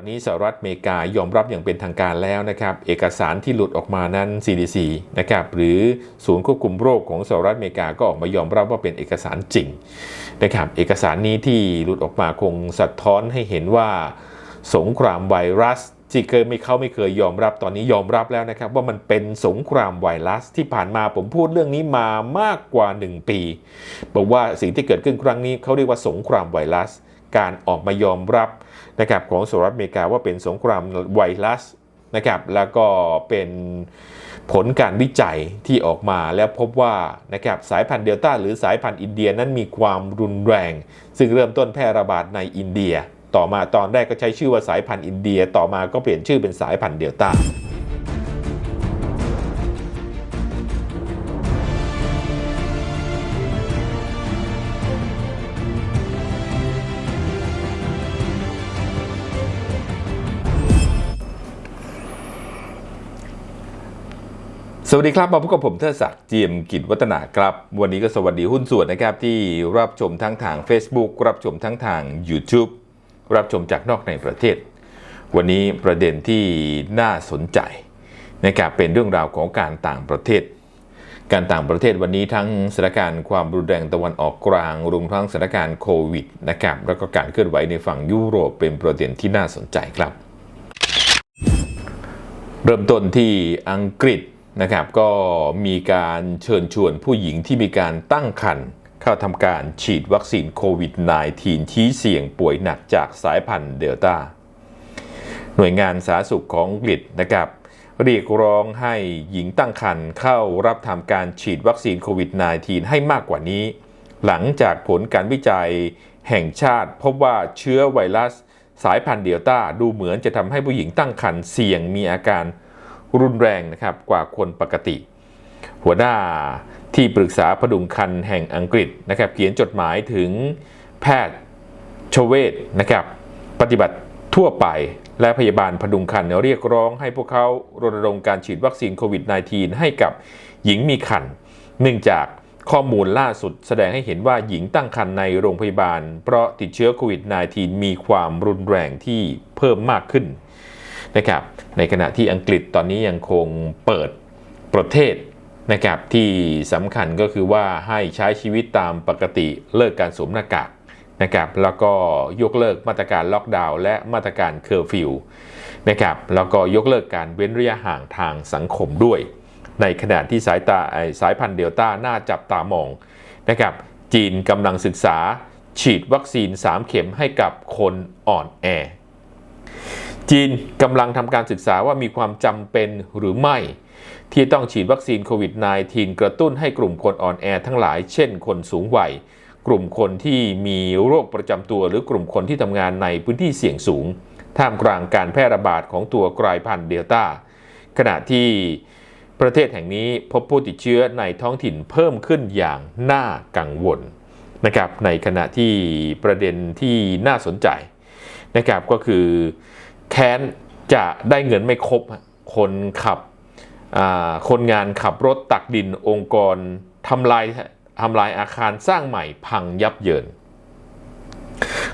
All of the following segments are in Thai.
วันนี้สหรัฐอเมริกายอมรับอย่างเป็นทางการแล้วนะครับ เอกสารที่หลุดออกมานั้น CDC นะครับหรือศูนย์ควบคุมโรคของสหรัฐอเมริกาก็ออกมายอมรับว่าเป็นเอกสารจริงนะครับเอกสารนี้ที่หลุดออกมาคงสะท้อนให้เห็นว่าสงครามไวรัสที่เคยไม่เขาไม่เคยยอมรับตอนนี้ยอมรับแล้วนะครับว่ามันเป็นสงครามไวรัสที่ผ่านมาผมพูดเรื่องนี้มามากกว่า 1 ปี บอกว่าสิ่งที่เกิดขึ้นครั้งนี้เขาเรียกว่าสงครามไวรัส การออกมายอมรับ นะครับของสหรัฐอเมริกาว่าเป็นสงครามไวรัสนะครับแล้วก็เป็นผลการวิจัยที่ออกมาแล้วพบว่านะครับสายพันธุ์เดลต้าหรือสายพันธุ์อินเดียนั้นมีความรุนแรง ซึ่งเริ่มต้นแพร่ระบาดในอินเดีย ต่อมาตอนแรกก็ใช้ชื่อว่าสายพันธุ์อินเดีย ต่อมาก็เปลี่ยนชื่อเป็นสายพันธุ์เดลต้า วัสดีครับมาพบกับผมเทิดศักดิ์เจียมกิจวัฒนาครับ วันนี้ก็สวัสดีหุ้นส่วนนะครับที่รับชมทั้งทาง Facebook รับชมทั้งทาง YouTube รับชมจากนอกในประเทศ วันนี้ประเด็นที่น่าสนใจนะครับเป็นเรื่องราวของการต่างประเทศ การต่างประเทศวันนี้ทั้งสถานการณ์ความรุนแรงตะวันออกกลางรวมทั้งสถานการณ์โควิดนะครับแล้วก็การเคลื่อนไหวในฝั่งยุโรปเป็นประเด็นที่น่าสนใจครับ เริ่มต้นที่อังกฤษ นะครับก็มีการเชิญชวนผู้หญิงที่มีการตั้งครรภ์เข้าทำการฉีดวัคซีนโควิด -19 ที่เสี่ยงป่วยหนักจากสายพันธุ์เดลต้า หน่วยงานสาธารณสุขของอังกฤษนะครับเรียกร้องให้หญิงตั้งครรภ์เข้ารับทำการฉีดวัคซีนโควิด -19 ให้มากกว่านี้ หลังจากผลการวิจัยแห่งชาติ พบว่าเชื้อไวรัสสายพันธุ์เดลต้าดูเหมือนจะทำให้ผู้หญิงตั้งครรภ์เสี่ยงมีอาการ รุนแรงนะครับกว่าคนปกติ หัวหน้าที่ปรึกษาพดุงคันแห่งอังกฤษนะครับเขียนจดหมายถึงแพทย์ชเวศนะครับปฏิบัติทั่วไปและพยาบาลพดุงคันเรียกร้องให้พวกเขารณรงค์การฉีดวัคซีนโควิด -19 ให้กับหญิงมีคันเนื่องจากข้อมูลล่าสุดแสดงให้เห็นว่าหญิงตั้งครรภ์ในโรงพยาบาล เพราะติดเชื้อโควิด -19 มีความรุนแรงที่เพิ่มมากขึ้น นะครับในขณะที่อังกฤษตอนนี้ยังคงเปิดประเทศนะครับที่สำคัญก็คือว่าให้ใช้ชีวิตตามปกติเลิกการสวมหน้ากากนะครับแล้วก็ยกเลิกมาตรการล็อกดาวน์และมาตรการเคอร์ฟิวนะครับแล้วก็ยกเลิกการเว้นระยะห่างทางสังคมด้วย ในขณะที่สายตาสายพันธุ์เดลต้าน่าจับตามองนะครับจีนกำลังศึกษาฉีดวัคซีน 3 เข็มให้กับคนอ่อนแอ จีนกำลังทำการศึกษาว่ามีความจำเป็นหรือไม่ ที่ต้องฉีดวัคซีนโควิด -19 กระตุ้นให้กลุ่มคนอ่อนแอทั้งหลาย เช่น คนสูงวัย กลุ่มคนที่มีโรคประจำตัว หรือกลุ่มคนที่ทำงานในพื้นที่เสี่ยงสูง ท่ามกลางการแพร่ระบาดของตัวกลายพันธุ์เดลต้า ขณะที่ประเทศแห่งนี้พบผู้ติดเชื้อในท้องถิ่นเพิ่มขึ้นอย่างน่ากังวลนะครับในขณะที่ประเด็นที่น่าสนใจนะครับก็คือ แค้นจะได้เงินไม่ครบคนขับคนงานขับรถตักดินองค์กรทำลายทำลายอาคารสร้างใหม่พังยับเยิน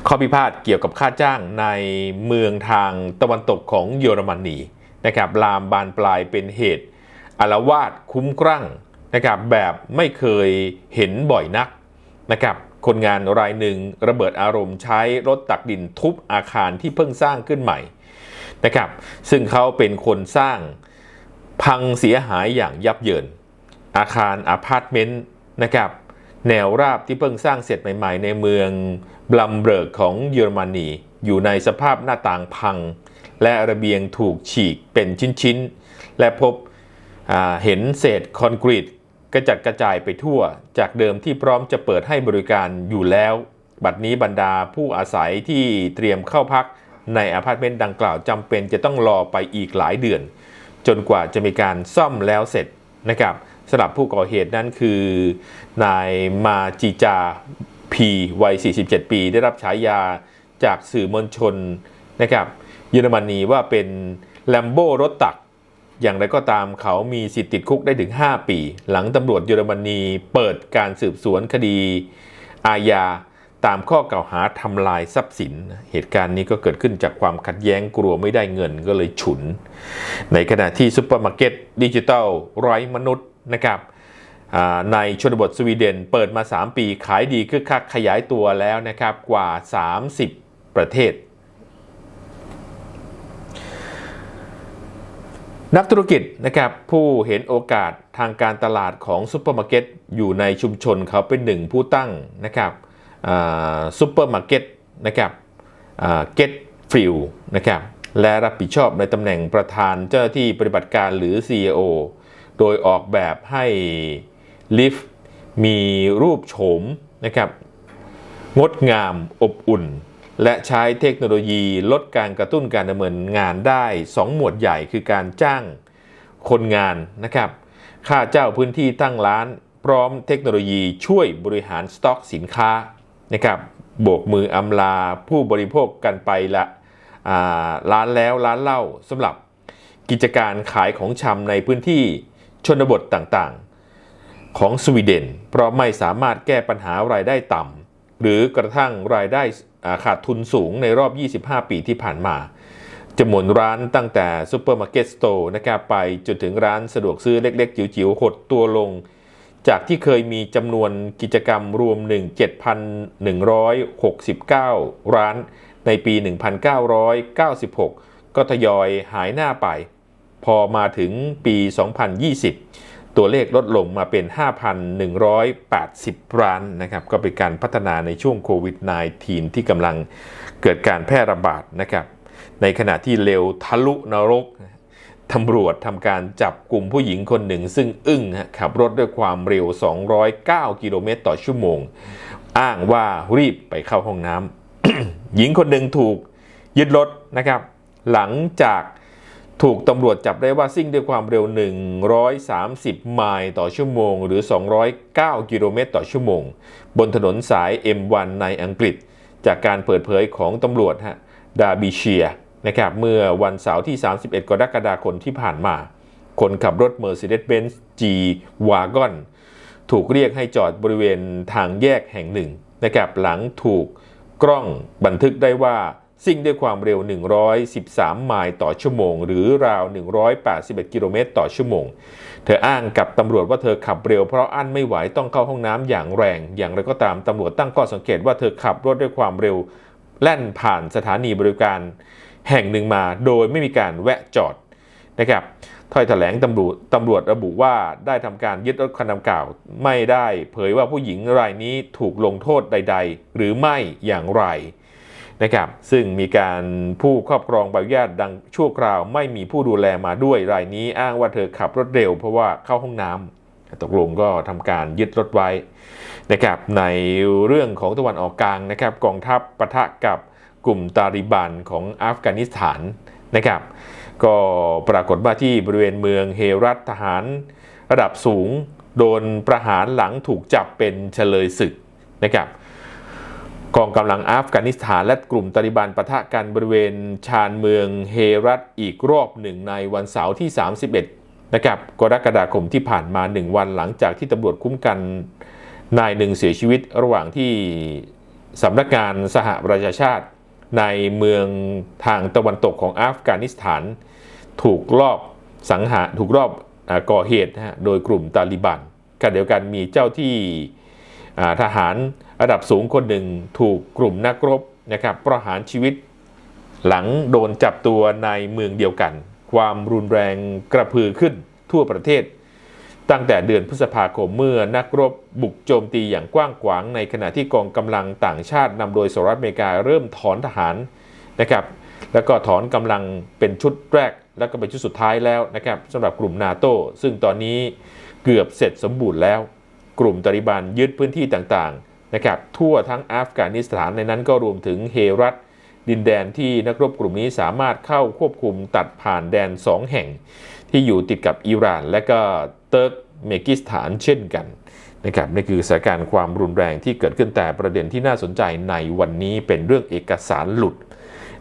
ข้อพิพาทเกี่ยวกับค่าจ้างในเมืองทางตะวันตกของเยอรมนีนะครับลามบานปลายเป็นเหตุอารวาสคุ้มครั่งนะครับแบบไม่เคยเห็นบ่อยนักนะครับคนงานรายหนึ่งระเบิดอารมณ์ใช้รถตักดินทุบอาคารที่เพิ่งสร้างขึ้นใหม่ นะครับ ซึ่งเขาเป็นคนสร้างพังเสียหายอย่างยับเยิน อาคารอพาร์ตเมนต์นะครับ แนวราบที่เพิ่งสร้างเสร็จใหม่ ๆ ในเมืองบลัมเบิร์กของเยอรมนี อยู่ในสภาพหน้าต่างพัง และระเบียงถูกฉีกเป็นชิ้น ๆ และพบเห็นเศษคอนกรีตกระจัดกระจายไปทั่ว จากเดิมที่พร้อมจะเปิดให้บริการอยู่แล้ว บัดนี้บรรดาผู้อาศัยที่เตรียมเข้าพัก ในอพาร์ตเมนต์ดังกล่าวจำเป็นจะต้องรอไปอีกหลายเดือน จนกว่าจะมีการซ่อมแล้วเสร็จนะครับสำหรับผู้ก่อเหตุนั้นคือนายมาจิจาพีวัย 47 ปี ได้รับฉายาจากสื่อมวลชนนะครับเยอรมนีว่าเป็นแลมโบ้รถตัก อย่างไรก็ตามเขามีสิทธิ์ติดคุกได้ถึง 5 ปี หลังตำรวจเยอรมนีเปิดการสืบสวนคดีอาญา ตามข้อกล่าวหาทำลายทรัพย์สิน เหตุการณ์นี้ก็เกิดขึ้นจากความขัดแย้งกลัวไม่ได้เงินก็เลยฉุน ในขณะที่ซุปเปอร์มาร์เก็ตดิจิทัลไร้มนุษย์นะครับในชนบทสวีเดนเปิดมา 3 ปีขายดีคึกคักขยายตัวแล้วนะครับกว่า 30 ประเทศ นักธุรกิจนะครับผู้เห็นโอกาสทางการตลาดของซุปเปอร์มาร์เก็ตอยู่ในชุมชนเขาเป็นหนึ่งผู้ตั้งนะครับ ซุปเปอร์มาร์เก็ตนะครับเก็ตฟิลนะครับและรับผิดชอบในตำแหน่งประธานเจ้าหน้าที่ปฏิบัติการหรือ CEO โดยออกแบบให้ลิฟต์มีรูปโฉมนะครับงดงามอบอุ่น และใช้เทคโนโลยีลดการกระตุ้นการดำเนินงานได้ 2 หมวดใหญ่คือการจ้างคนงานนะครับค่าเจ้าพื้นที่ตั้งร้าน พร้อมเทคโนโลยีช่วยบริหารสต็อกสินค้า นะครับโบกมืออำลาผู้บริโภคกันไปละร้านแล้วร้านเล่าสำหรับกิจการขายของชำในพื้นที่ชนบทต่างๆ ของสวีเดน เพราะไม่สามารถแก้ปัญหารายได้ต่ำหรือกระทั่งรายได้ขาดทุนสูงในรอบ 25 ปีที่ผ่านมาจำนวนร้านตั้งแต่ซูเปอร์มาร์เก็ตสโตร์นะครับไปจนถึงร้านสะดวกซื้อเล็กๆ จิ๋วๆหดตัวลง จากที่เคยมีจำนวนกิจกรรมรวม 17,169 ร้านในปี 1996 ก็ทยอยหายหน้าไป พอมาถึงปี 2020 ตัวเลขลดลงมาเป็น 5,180 ร้านนะครับ ก็เป็นการพัฒนาในช่วงโควิด -19 ที่กำลังเกิดการแพร่ระบาดนะครับ ในขณะที่เร็วทะลุนรก ตำรวจทำการจับกลุ่มผู้หญิงคนหนึ่ง ซึ่งอึ้งขับรถด้วยความเร็ว 209 กิโลเมตรต่อชั่วโมง อ้างว่ารีบไปเข้าห้องน้ำหญิงคนหนึ่งถูกยึดรถนะครับ หลังจากถูกตำรวจจับได้ว่าซิ่งด้วยความเร็ว 130 ไมล์ต่อชั่วโมง หรือ 209 กิโลเมตรต่อชั่วโมง บนถนนสาย M1 ในอังกฤษ จากการเปิดเผยของตำรวจฮะดาบิเชีย นะครับเมื่อวันเสาร์ที่ 31 กรกฎาคมที่ผ่านมา คนขับรถ Mercedes-Benz G-Wagon ถูกเรียกให้จอดบริเวณทางแยกแห่งหนึ่งนะครับหลังถูกกล้องบันทึกได้ว่าซิ่งด้วยความเร็ว 113 ไมล์ต่อชั่วโมง หรือราว 181 กิโลเมตรต่อชั่วโมง เธออ้างกับตำรวจว่าเธอขับเร็วเพราะอั้นไม่ไหวต้องเข้าห้องน้ำอย่างแรง อย่างไรก็ตามตำรวจตั้งข้อสังเกตว่าเธอขับรถด้วยความเร็ว แล่นผ่านสถานีบริการ แห่งหนึ่งมาโดยไม่มีการแวะจอดนะครับถ้อยแถลงตำรวจตำรวจระบุว่าได้ทำการยึดรถคันดังกล่าว ไม่ได้เผยว่าผู้หญิงรายนี้ถูกลงโทษใด ๆ หรือไม่อย่างไรนะครับซึ่งมีการผู้ครอบครองใบอนุญาตดังชั่วคราว ไม่มีผู้ดูแลมาด้วยรายนี้อ้างว่าเธอขับรถเร็ว เพราะว่าเข้าห้องน้ำตกลงก็ทำการยึดรถไว้นะครับในเรื่องของตะวันออกกลางนะครับกองทัพปะทะกับ กลุ่มตาลิบันของอัฟกานิสถานนะครับ ก็ปรากฏว่าที่บริเวณเมืองเฮรัตทหารระดับสูงโดนประหารหลังถูกจับเป็นเฉลยศึกนะครับกองกำลังอัฟกานิสถานและกลุ่มตาลิบันปะทะกันบริเวณชานเมืองเฮรัตอีกรอบหนึ่งในวันเสาร์ที่ 31 นะครับกรกฎาคมที่ผ่านมา 1 วันหลังจากที่ตำรวจคุ้มกันนายหนึ่งเสียชีวิตระหว่างที่สำนักงานสหประชาชาติ ในเมืองทางตะวันตกของอัฟกานิสถาน ถูกลอบสังหารถูกรอบอก่อเหตุนะฮะโดยกลุ่มตาลิบันกันเดียวกันมีเจ้าที่ทหารระดับสูงคนหนึ่งถูกกลุ่มนักรบนะครับประหารชีวิต หลังโดนจับตัวในเมืองเดียวกัน ความรุนแรงกระพือขึ้นทั่วประเทศ ตั้งแต่เดือนพฤษภาคมเมื่อนักรบบุกโจมตีอย่างกว้างขวาง ในขณะที่กองกำลังต่างชาตินำโดยสหรัฐอเมริกาเริ่มถอนทหารนะครับแล้วก็ถอนกำลังเป็นชุดแรก แล้วก็เป็นชุดสุดท้ายแล้วนะครับสำหรับกลุ่มนาโตซึ่งตอนนี้เกือบเสร็จสมบูรณ์แล้ว กลุ่มตาลิบันยึดพื้นที่ต่างๆนะครับทั่วทั้งอัฟกานิสถานในนั้นก็รวมถึงเฮรัตดินแดนที่นักรบกลุ่มนี้สามารถเข้าควบคุมตัดผ่านแดน 2 แห่ง ที่อยู่ติดกับอิหร่าน และก็เติร์กเมกิสถานเช่นกันนะครับนี่คือสถานการณ์ความรุนแรงที่เกิดขึ้นแต่ประเด็นที่น่าสนใจในวันนี้เป็นเรื่องเอกสารหลุด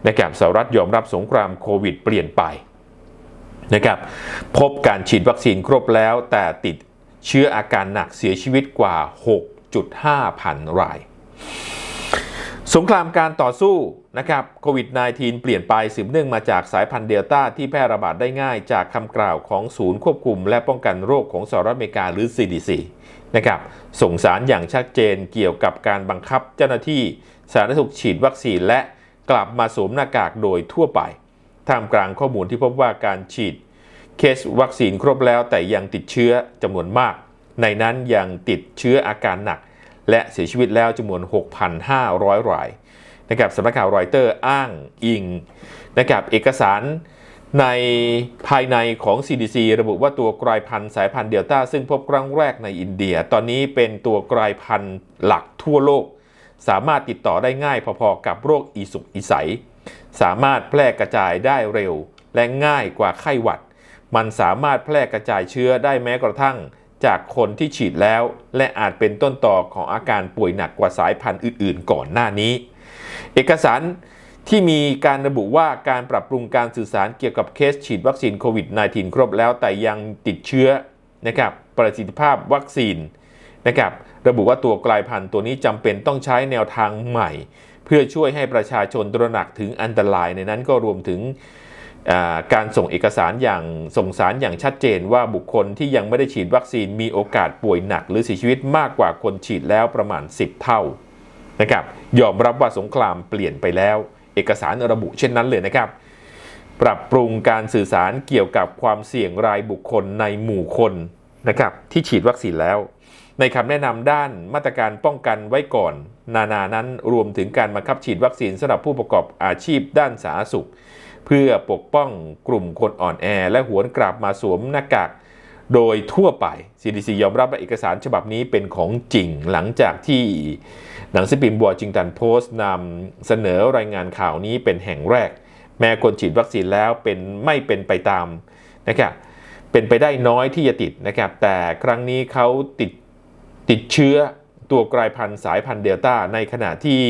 นะครับสหรัฐยอมรับสงครามโควิดเปลี่ยนไปนะครับพบการฉีดวัคซีนครบแล้ว แต่ติดเชื้ออาการหนักเสียชีวิตกว่า 6.5 พันราย สงครามการต่อสู้นะครับโควิด -19 เปลี่ยนไปสืบเนื่องมาจากสายพันธุ์เดลต้าที่แพร่ระบาดได้ง่ายจากคำกล่าวของศูนย์ควบคุม และป้องกันโรคของสหรัฐอเมริกาหรือ CDC นะครับส่งสารอย่างชัดเจนเกี่ยวกับการบังคับเจ้าหน้าที่สาธารณสุขฉีดวัคซีนและกลับมาสวมหน้ากากโดยทั่วไปท่ามกลางข้อมูลที่พบว่าการฉีดเคสวัคซีนครบแล้วแต่ยังติดเชื้อจำนวนมาก ในนั้นยังติดเชื้ออาการหนัก และเสียชีวิตแล้วจำนวน 6,500 รายนะครับสำนักข่าวรอยเตอร์อ้างอิงนะครับเอกสารในภายในของ CDC ระบุว่าตัวกลายพันธุ์สายพันธุ์เดลต้าซึ่งพบครั้งแรกในอินเดีย ตอนนี้เป็นตัวกลายพันธุ์หลักทั่วโลก สามารถติดต่อได้ง่ายพอๆกับโรคอีสุกอีใส สามารถแพร่กระจายได้เร็ว และง่ายกว่าไข้หวัด มันสามารถแพร่กระจายเชื้อได้แม้กระทั่ง จากคนที่ฉีดแล้ว และอาจเป็นต้นต่อของอาการป่วยหนักกว่าสายพันธุ์อื่น ๆ ก่อนหน้านี้ เอกสารที่มีการระบุว่าการปรับปรุงการสื่อสารเกี่ยวกับเคสฉีดวัคซีนโควิด -19 ครบแล้วแต่ยังติดเชื้อนะครับประสิทธิภาพวัคซีนนะครับระบุว่าตัวกลายพันธุ์ตัวนี้จำเป็นต้องใช้แนวทางใหม่ เพื่อช่วยให้ประชาชนตระหนักถึงอันตรายในนั้นก็รวมถึง การส่งเอกสารอย่างส่งสารอย่างชัดเจนว่าบุคคลที่ยังไม่ได้ฉีดวัคซีนมีโอกาสป่วยหนัก หรือเสียชีวิตมากกว่าคนฉีดแล้วประมาณ 10 เท่านะครับยอมรับว่าสงครามเปลี่ยนไปแล้ว เอกสารระบุเช่นนั้นเลยนะครับ ปรับปรุงการสื่อสารเกี่ยวกับความเสี่ยงรายบุคคลในหมู่คนนะครับที่ฉีดวัคซีนแล้ว ในคำแนะนำด้านมาตรการป้องกันไว้ก่อน นานานั้นรวมถึงการบังคับฉีดวัคซีนสำหรับผู้ประกอบอาชีพด้านสาธารณสุข เพื่อปกป้องกลุ่มคนอ่อนแอ และหวนกลับมาสวมหน้ากากโดยทั่วไป CDC ยอมรับว่าเอกสารฉบับนี้เป็นของจริงหลังจากที่หนังสือพิมพ์บัวจิงตันโพสต์นำเสนอรายงานข่าวนี้เป็นแห่งแรก แม้คนฉีดวัคซีนแล้วเป็นไม่เป็นไปตามนะครับเป็นไปได้น้อยที่จะติดนะครับ แต่ครั้งนี้เขาติดติดเชื้อตัวกลายพันธุ์สายพันธุ์เดลต้าในขณะที่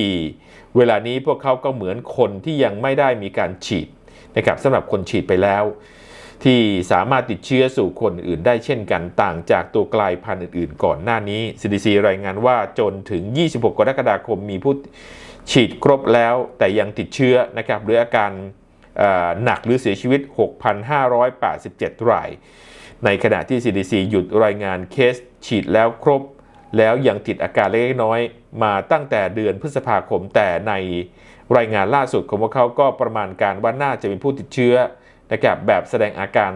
เวลานี้พวกเขาก็เหมือนคนที่ยังไม่ได้มีการฉีด นะครับสำหรับคนฉีดไปแล้ว ที่สามารถติดเชื้อสู่คนอื่นได้เช่นกันต่างจากตัวกลายพันธุ์อื่นๆ ก่อนหน้านี้ CDC รายงานว่าจนถึง 26 กรกฎาคมมีผู้ฉีดครบแล้วแต่ยังติดเชื้อนะครับหรืออาการหนักหรือเสียชีวิต 6,587 ราย ในขณะที่ CDC หยุดรายงานเคสฉีดแล้วครบ แล้วยังติดอาการเล็กน้อยมาตั้งแต่เดือนพฤษภาคมแต่ในรายงานล่าสุดของพวกเขาก็ประมาณการว่าน่าจะมีผู้ติดเชื้อนะครับแบบแสดงอาการ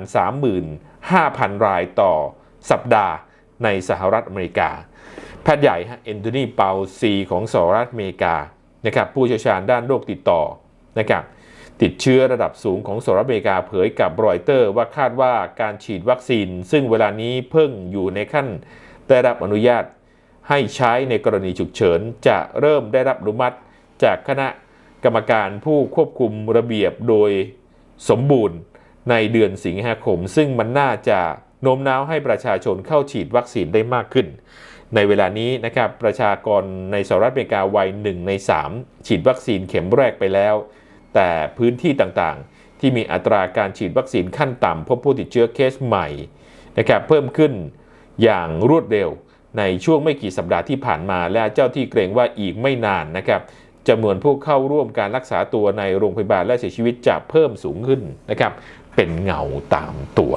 35,000 รายต่อสัปดาห์ในสหรัฐอเมริกา แพทย์ใหญ่ฮะเอนโทนีเปาซีของสหรัฐอเมริกานะครับผู้เชี่ยวชาญด้านโรคติดต่อนะครับติดเชื้อระดับสูงของสหรัฐอเมริกาเผยกับรอยเตอร์ว่าคาดว่าการฉีดวัคซีน ซึ่งเวลานี้เพิ่งอยู่ในขั้นได้รับอนุญาตให้ใช้ในกรณีฉุกเฉิน จะเริ่มได้รับอนุมัติจากคณะ กรรมการผู้ควบคุมระเบียบโดยสมบูรณ์ในเดือนสิงหาคม ซึ่งมันน่าจะโน้มน้าวให้ประชาชนเข้าฉีดวัคซีนได้มากขึ้น ในเวลานี้นะครับประชากรในสหรัฐอเมริกาวัยหนึ่งใน 3 ฉีดวัคซีนเข็มแรกไปแล้ว แต่พื้นที่ต่างๆ ที่มีอัตราการฉีดวัคซีนขั้นต่ำพบผู้ติดเชื้อเคสใหม่นะครับเพิ่มขึ้นอย่างรวดเร็วในช่วงไม่กี่สัปดาห์ที่ผ่านมาและเจ้าที่เกรงว่าอีกไม่นานนะครับ จำนวนผู้เข้าร่วมการรักษาตัวในโรงพยาบาลและเสียชีวิตจะเพิ่มสูงขึ้นนะครับ เป็นเงาตามตัว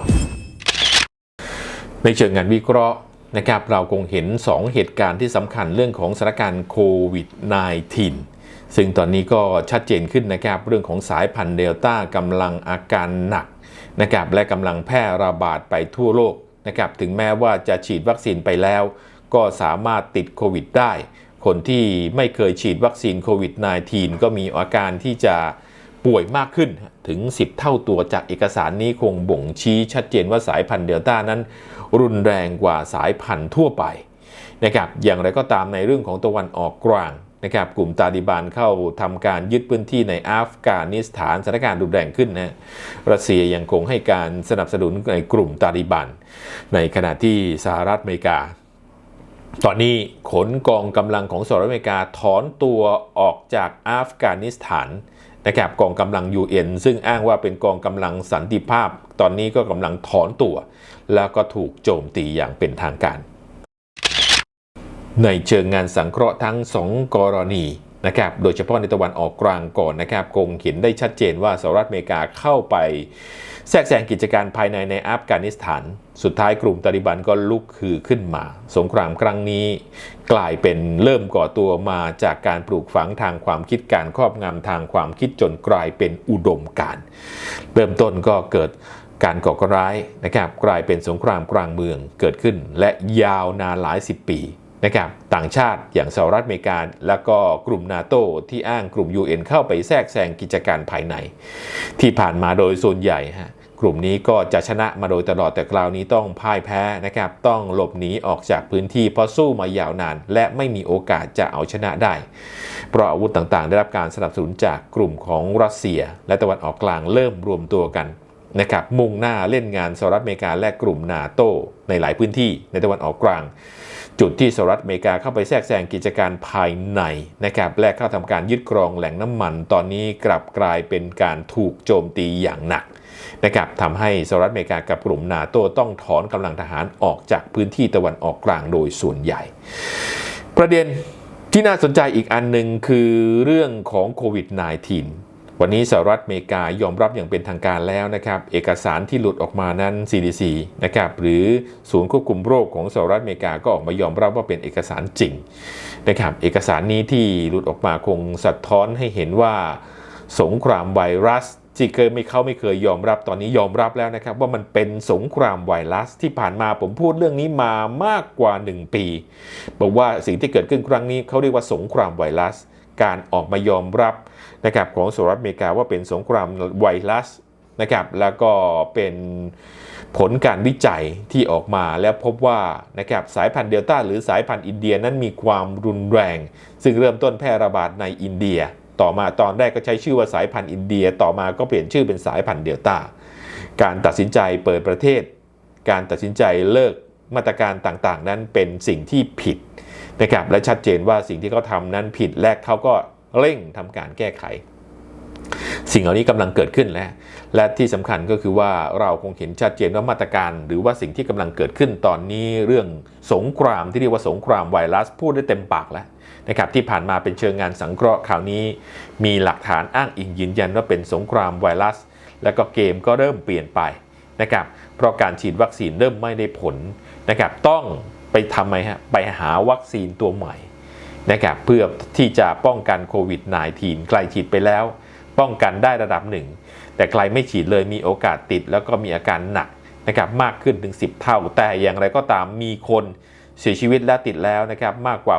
ในเชิงงานวิเคราะห์นะครับ เราคงเห็น 2 เหตุการณ์ที่สำคัญเรื่องของสถานการณ์โควิด -19 ซึ่งตอนนี้ก็ชัดเจนขึ้นนะครับ เรื่องของสายพันธุ์เดลต้ากำลังอาการหนักนะครับและกำลังแพร่ระบาดไปทั่วโลกนะครับถึงแม้ว่าจะฉีดวัคซีนไปแล้ว ก็สามารถติดโควิดได้ คนที่ไม่เคยฉีดวัคซีนโควิด -19 ก็มีอาการที่จะป่วยมากขึ้นถึง 10 เท่าตัวจากเอกสารนี้คงบ่งชี้ชัดเจนว่าสายพันธุ์เดลต้านั้น รุนแรงกว่าสายพันธุ์ทั่วไปนะครับอย่างไรก็ตามในเรื่องของตะวันออกกลางนะครับกลุ่มตาลิบันเข้าทำการยึดพื้นที่ในอัฟกานิสถานสถานการณ์รุนแรงขึ้นนะรัสเซียยังคงให้การสนับสนุนในกลุ่มตาลิบัน ในขณะที่สหรัฐอเมริกา ตอนนี้ขนกองกำลังของสหรัฐอเมริกาถอนตัวออกจากอัฟกานิสถานนะครับกองกำลัง UN ซึ่งอ้างว่าเป็นกองกำลังสันติภาพ ตอนนี้ก็กำลังถอนตัว แล้วก็ถูกโจมตีอย่างเป็นทางการ ในเชิงงานสังเคราะห์ทั้งสองกรณีนะครับโดยเฉพาะในตะวันออกกลางก่อนนะครับคงเห็นได้ชัดเจนว่าสหรัฐอเมริกาเข้าไป แทรกแซงกิจการภายในในอัฟกานิสถาน สุดท้ายกลุ่มตาลิบันก็ลุกคือขึ้นมา สงครามครั้งนี้ กลายเป็นเริ่มก่อตัวมาจากการปลูกฝังทางความคิดการครอบงำทางความคิดจนกลายเป็นอุดมการเริ่มต้นก็เกิดการก่อการร้ายนะครับกลายเป็นสงครามกลางเมืองเกิดขึ้น และยาวนานหลายสิบปีนะครับต่างชาติอย่างสหรัฐอเมริกา แล้วก็กลุ่มนาโตที่อ้างกลุ่ม UN เข้าไปแทรกแซงกิจการภายใน ที่ผ่านมาโดยส่วนใหญ่ฮะ กลุ่มนี้ก็จะชนะมาโดยตลอดแต่คราวนี้ต้องพ่ายแพ้นะครับ ต้องหลบหนีออกจากพื้นที่เพราะสู้มายาวนาน และไม่มีโอกาสจะเอาชนะได้ เพราะอาวุธต่างๆ ได้รับการสนับสนุนจากกลุ่มของรัสเซีย และตะวันออกกลางเริ่มรวมตัวกันนะครับมุ่งหน้าเล่นงานสหรัฐอเมริกาและกลุ่มนาโตในหลายพื้นที่ในตะวันออกกลาง จุดที่สหรัฐอเมริกาเข้าไปแทรกแซงกิจการภายในนะครับและเข้าทำการยึดครองแหล่งน้ำมัน ตอนนี้กลับกลายเป็นการถูกโจมตีอย่างหนัก นะครับทำให้สหรัฐอเมริกากับกลุ่มนาโตต้องถอนกำลังทหารออกจากพื้นที่ตะวันออกกลางโดยส่วนใหญ่ ประเด็นที่น่าสนใจอีกอันหนึ่งคือเรื่องของโควิด -19 วันนี้สหรัฐอเมริกายอมรับอย่างเป็นทางการแล้วนะครับ เอกสารที่หลุดออกมานั้น CDC นะครับหรือศูนย์ควบคุมโรคของสหรัฐอเมริกาก็ออกมายอมรับว่าเป็นเอกสารจริงนะครับเอกสารนี้ที่หลุดออกมาคงสะท้อนให้เห็นว่า สงครามไวรัส ที่เคยไม่เขาไม่เคยยอมรับตอนนี้ยอมรับแล้วนะครับ ว่ามันเป็นสงครามไวรัสที่ผ่านมาผมพูดเรื่องนี้มามากกว่า 1 ปีบอกว่าสิ่งที่เกิดขึ้นครั้งนี้เขาเรียกว่าสงครามไวรัส การออกมายอมรับนะครับของสหรัฐอเมริกาว่าเป็นสงครามไวรัสนะครับแล้วก็เป็นผลการวิจัยที่ออกมาแล้วพบว่านะครับสายพันธุ์เดลต้าหรือสายพันธุ์อินเดียนั้นมีความรุนแรง ซึ่งเริ่มต้นแพร่ระบาดในอินเดีย ต่อมาตอนแรกก็ใช้ชื่อว่าสายพันธุ์อินเดีย ต่อมาก็เปลี่ยนชื่อเป็นสายพันธุ์เดลต้า การตัดสินใจเปิดประเทศ การตัดสินใจเลิกมาตรการต่างๆ นั้นเป็นสิ่งที่ผิดนะครับและชัดเจนว่าสิ่งที่เขาทำนั้นผิดและเขาก็เร่งทำการแก้ไข สิ่งเหล่านี้กำลังเกิดขึ้นแล้วและที่สำคัญก็คือว่าเราคงเห็นชัดเจนว่ามาตรการ หรือว่าสิ่งที่กำลังเกิดขึ้นตอนนี้เรื่องสงครามที่เรียกว่าสงครามไวรัสพูดได้เต็มปากแล้ว นะครับที่ผ่านมาเป็นเชิงงานสังเคราะห์ข่าวนี้ มีหลักฐานอ้างอิงยืนยันว่าเป็นสงครามไวรัส แล้วก็เกมก็เริ่มเปลี่ยนไปนะครับเพราะการฉีดวัคซีนเริ่มไม่ได้ผลนะครับต้องไปทำไมฮะไปหาวัคซีนตัวใหม่นะครับเพื่อที่จะป้องกันโควิด -19 ใครฉีดไปแล้ว ป้องกันได้ระดับหนึ่ง แต่ใครไม่ฉีดเลยมีโอกาสติดแล้วก็มีอาการหนักนะครับมากขึ้นถึง 10 เท่า แต่อย่างไรก็ตามมีคน เสียชีวิตและติดแล้วนะครับมากกว่า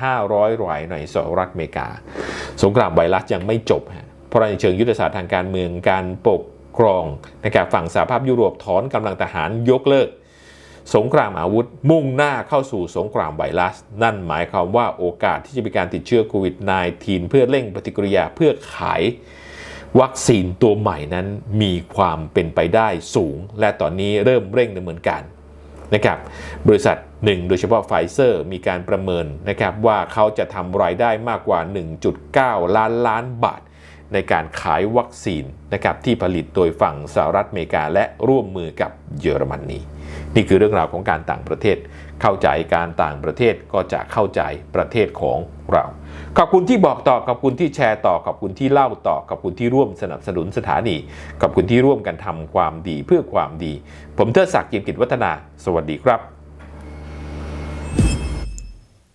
6,500 รายในสหรัฐอเมริกา สงครามไวรัสยังไม่จบ เพราะในเชิงยุทธศาสตร์ทางการเมืองการปกครองนะครับฝั่งสหภาพยุโรปถอนกำลังทหารยกเลิก สงครามอาวุธมุ่งหน้าเข้าสู่สงครามไวรัส นั่นหมายความว่าโอกาสที่จะมีการติดเชื้อโควิด -19 เพื่อเร่งปฏิกิริยาเพื่อขายวัคซีนตัวใหม่นั้นมีความเป็นไปได้สูง และตอนนี้เริ่มเร่งดำเนินการนะครับบริษัท หนึ่งโดยเฉพาะไฟเซอร์มีการประเมินนะครับว่าเขาจะทำรายได้มากกว่า 1.9 ล้านล้านบาท ในการขายวัคซีนนะครับที่ผลิตโดยฝั่งสหรัฐอเมริกาและร่วมมือกับเยอรมนีนี่คือเรื่องราวของการต่างประเทศ เข้าใจการต่างประเทศก็จะเข้าใจประเทศของเรา ขอบคุณที่บอกต่อ ขอบคุณที่แชร์ต่อ ขอบคุณที่เล่าต่อ ขอบคุณที่ร่วมสนับสนุนสถานี ขอบคุณที่ร่วมกันทำความดีเพื่อความดี ผมเทิดศักดิ์เกียรติกิจวัฒนา สวัสดีครับ